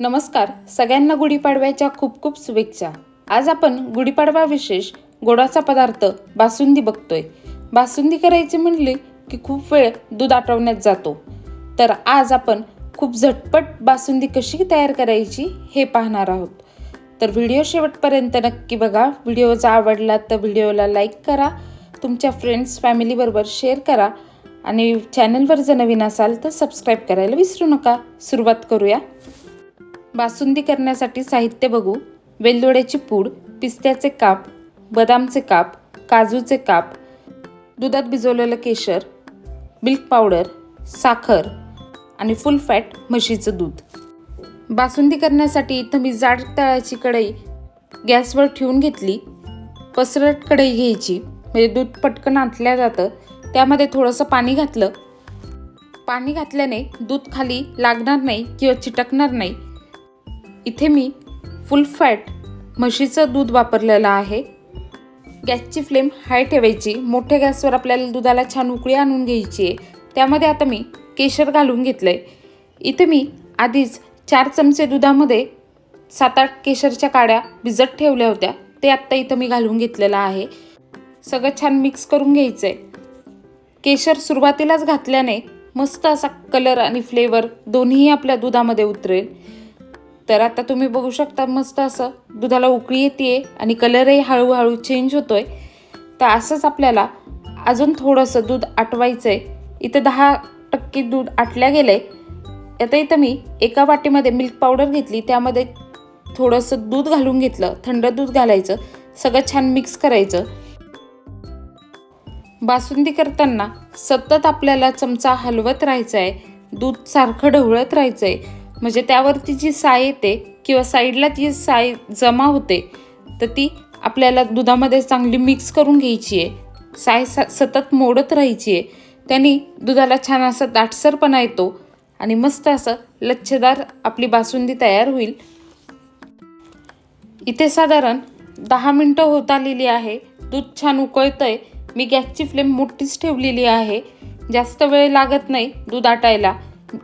नमस्कार. सगळ्यांना गुढीपाडव्याच्या खूप खूप शुभेच्छा. आज आपण गुढीपाडवा विशेष गोडाचा पदार्थ बासुंदी बघतोय. बासुंदी करायची म्हणली की खूप वेळ दूध आटवण्यात जातो. तर आज आपण खूप झटपट बासुंदी कशी तयार करायची हे पाहणार आहोत. तर व्हिडिओ शेवटपर्यंत नक्की बघा. व्हिडिओ जर आवडला तर व्हिडिओला लाईक करा. तुमच्या फ्रेंड्स फॅमिलीबरोबर शेअर करा. आणि चॅनलवर जर नवीन असाल तर सबस्क्राईब करायला विसरू नका. सुरुवात करूया. बासुंदी करण्यासाठी साहित्य बघू. वेलदोड्याची पूड पिस्त्याचे काप बदामचे काप काजूचे काप दुधात भिजवलेलं केशर मिल्क पावडर साखर आणि फुल फॅट म्हशीचं दूध. बासुंदी करण्यासाठी इथं मी जाड तळाची कढई गॅसवर ठेवून घेतली. पसरट कढई घ्यायची. म्हणजे दूध पटकन आटल्या जातं. त्यामध्ये थोडंसं पाणी घातलं. पाणी घातल्याने दूध खाली लागणार नाही किंवा चिटकणार नाही. इथे मी फुल फॅट म्हशीचं दूध वापरलेलं आहे. गॅसची फ्लेम हाय ठेवायची. मोठ्या गॅसवर आपल्याला दुधाला छान उकळी आणून घ्यायची आहे. त्यामध्ये आता मी केशर घालून घेतलं आहे इथे मी आधीच चार चमचे दुधामध्ये सात आठ केशरच्या काड्या भिजत ठेवल्या होत्या. ते आत्ता इथं मी घालून घेतलेलं आहे. सगळं छान मिक्स करून घ्यायचं आहे केशर सुरुवातीलाच घातल्याने मस्त असा कलर आणि फ्लेवर दोन्हीही आपल्या दुधामध्ये उतरेल. तर आता तुम्ही बघू शकता मस्त असं. दुधाला उकळी येते आणि कलरही हळूहळू चेंज होतोय. तर असंच आपल्याला अजून थोडंसं दूध आटवायचं आहे इथं दहा टक्के दूध आटल्या गेलं आहे आता इथं मी एका वाटीमध्ये मिल्क पावडर घेतली. त्यामध्ये थोडंसं दूध घालून घेतलं. थंड दूध घालायचं. सगळं छान मिक्स करायचं. बासुंदी करताना सतत आपल्याला चमचा हलवत राहायचा आहे दूध सारखं ढवळत राहायचं आहे म्हणजे त्यावरती जी साय येते किंवा साईडला ती साय जमा होते तर ती आपल्याला दुधामध्ये चांगली मिक्स करून घ्यायची आहे. साय स सतत मोडत राहायची आहे. त्याने दुधाला छान असा दाटसरपणा येतो आणि मस्त असं लच्छेदार आपली बासुंदी तयार होईल. इथे साधारण दहा मिनटं होत आलेली आहे. दूध छान उकळतं आहे मी गॅसची फ्लेम मोठीच ठेवलेली आहे. जास्त वेळ लागत नाही दूध आटायला.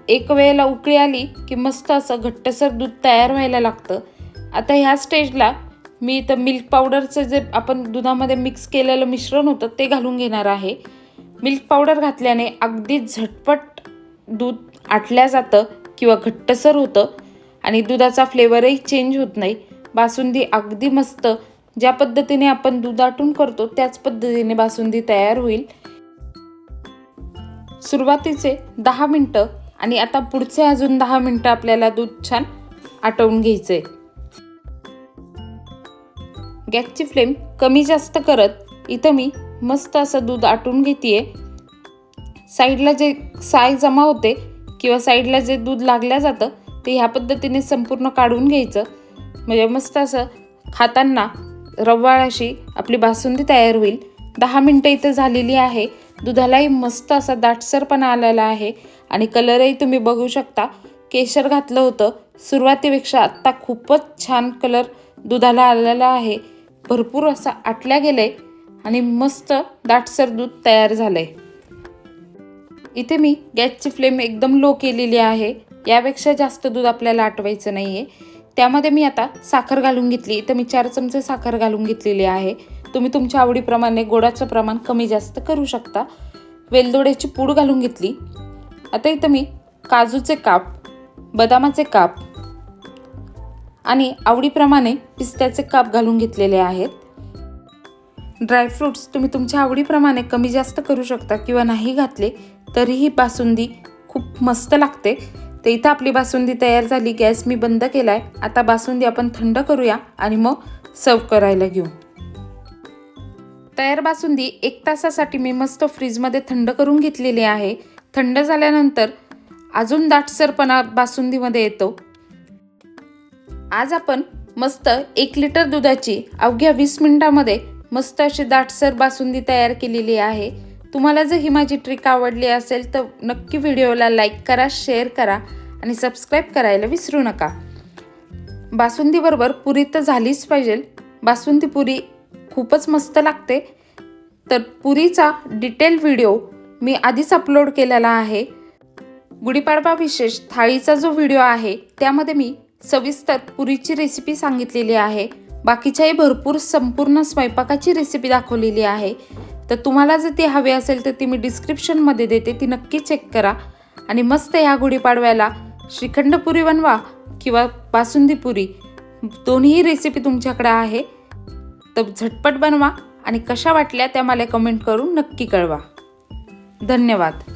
एक वेळेला उकळी आली की मस्त असं घट्टसर दूध तयार व्हायला लागतं. आता ह्या स्टेजला मी इथं मिल्क पावडरचं जे आपण दुधामध्ये मिक्स केलेलं मिश्रण होतं ते घालून घेणार आहे. मिल्क पावडर घातल्याने अगदी झटपट दूध आटल्या जातं किंवा घट्टसर होतं आणि दुधाचा फ्लेवरही चेंज होत नाही. बासुंदी अगदी मस्त ज्या पद्धतीने आपण दूध आटून करतो त्याच पद्धतीने बासुंदी तयार होईल. सुरुवातीचे दहा मिनटं आणि आता पुढचे अजून दहा मिनटं आपल्याला दूध छान आटवून घ्यायचंय. गॅसची फ्लेम कमी जास्त करत इथं मी मस्त असं दूध आटून घेते साईडला जे साय जमा होते किंवा साईडला जे दूध लागल्या जातं ते ह्या पद्धतीने संपूर्ण काढून घ्यायचं. म्हणजे मस्त असं खाताना रवाळाशी आपली बासुंदी तयार होईल. दहा मिनटं इथं झालेली आहे. दुधालाही मस्त असा दाटसरपणा आलेला आहे. आणि कलरही तुम्ही बघू शकता. केशर घातलं होतं. सुरुवातीपेक्षा आत्ता खूपच छान कलर दुधाला आलेला आहे. भरपूर असं आटल्या गेलं आहे आणि मस्त दाटसर दूध तयार झालं आहे इथे मी गॅसची फ्लेम एकदम लो केलेली आहे. यापेक्षा जास्त दूध आपल्याला आटवायचं नाही आहे त्यामध्ये मी आता साखर घालून घेतली. इथं मी चार चमचे साखर घालून घेतलेली आहे. तुम्ही तुमच्या आवडीप्रमाणे गोडाचं प्रमाण कमी जास्त करू शकता. वेलदोड्याची पूड घालून घेतली. आता इथं मी काजूचे काप बदामाचे काप आणि आवडीप्रमाणे पिस्त्याचे काप घालून घेतलेले आहेत. ड्रायफ्रूट्स तुम्ही तुमच्या आवडीप्रमाणे कमी जास्त करू शकता किंवा नाही घातले तरीही बासुंदी खूप मस्त लागते. तर इथं आपली बासुंदी तयार झाली गॅस मी बंद केला आहे आता बासुंदी आपण थंड करूया आणि मग सर्व करायला घेऊ. तयार बासुंदी एक तासासाठी मी मस्त फ्रीजमध्ये थंड करून घेतलेली आहे. थंड झाल्यानंतर अजून दाटसरपणा बासुंदीमध्ये येतो. आज आपण मस्त एक लिटर दुधाची अवघ्या वीस मिनिटामध्ये मस्त अशी दाटसर बासुंदी तयार केलेली आहे. तुम्हाला जर ही माझी ट्रिक आवडली असेल तर नक्की व्हिडिओला लाईक करा शेअर करा आणि सबस्क्राईब करायला विसरू नका. बासुंदीबरोबर पुरी तर झालीच पाहिजे. बासुंदी पुरी खूपच मस्त लागते. तर पुरीचा डिटेल व्हिडिओ मी आधीच अपलोड केलेला आहे. गुढीपाडवा विशेष थाळीचा जो व्हिडिओ आहे त्यामध्ये मी सविस्तर पुरीची रेसिपी सांगितलेली आहे. बाकीच्याही भरपूर संपूर्ण स्वयंपाकाची रेसिपी दाखवलेली आहे. तर तुम्हाला जर ती हवी असेल तर ती मी डिस्क्रिप्शनमध्ये देते ती नक्की चेक करा. आणि मस्त ह्या गुढीपाडव्याला श्रीखंड पुरी बनवा किंवा बासुंदी पुरी दोन्ही रेसिपी तुमच्याकडे आहे. तर झटपट बनवा आणि कशा वाटल्या त्या मला कमेंट करून नक्की कळवा. धन्यवाद.